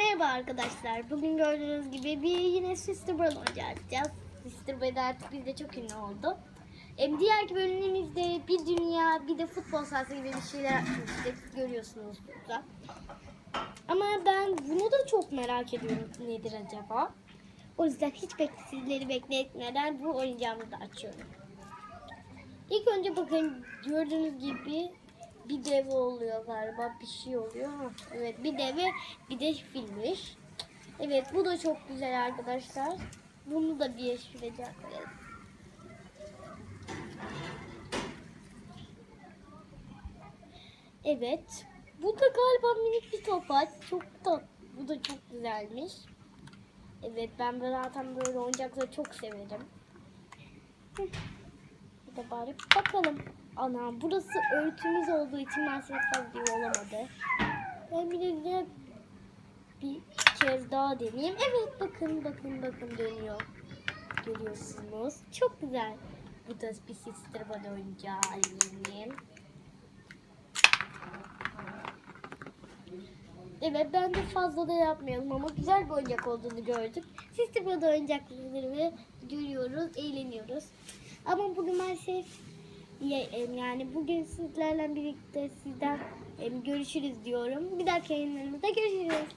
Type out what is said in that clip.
Merhaba arkadaşlar. Bugün gördüğünüz gibi bir yine Sister Brother oynayacağız. Sister Brother artık bizde çok ünlü oldu. Em, diğer bölümümüzde bir dünya bir de futbol sahası gibi bir şeyler yapmıştık. Görüyorsunuz burada. Ama ben bunu da çok merak ediyorum nedir acaba. O yüzden hiç bek sizleri bekletmeden bu oyuncağımı da açıyorum. İlk önce bakın gördüğünüz gibi bir deve oluyor galiba bir şey oluyor. Ha, evet bir deve bir de filmiş. Evet bu da çok güzel arkadaşlar. Bunu da bir yaşayacağız. Evet. Bu da galiba minik bir topaç. Çok tat. Bu da çok güzelmiş. Evet ben zaten böyle oyuncakları çok severim. Hı. De bari bakalım. Ana burası örtümüz olduğu için maalesef fazla olamadı. Ben bir de bir kez daha deneyeyim. Evet bakın bakın bakın dönüyor. Görüyorsunuz. Çok güzel. Bu da bir sister body oyuncağı. Evet ben de fazla da yapmayalım ama güzel bir oyuncak olduğunu gördük. Sister Body oyuncakları görüyoruz, eğleniyoruz. Ama bugün maalesef ya- em, yani bugün sizlerle birlikte sizden görüşürüz diyorum. Bir dahaki yayınlarımızda görüşürüz.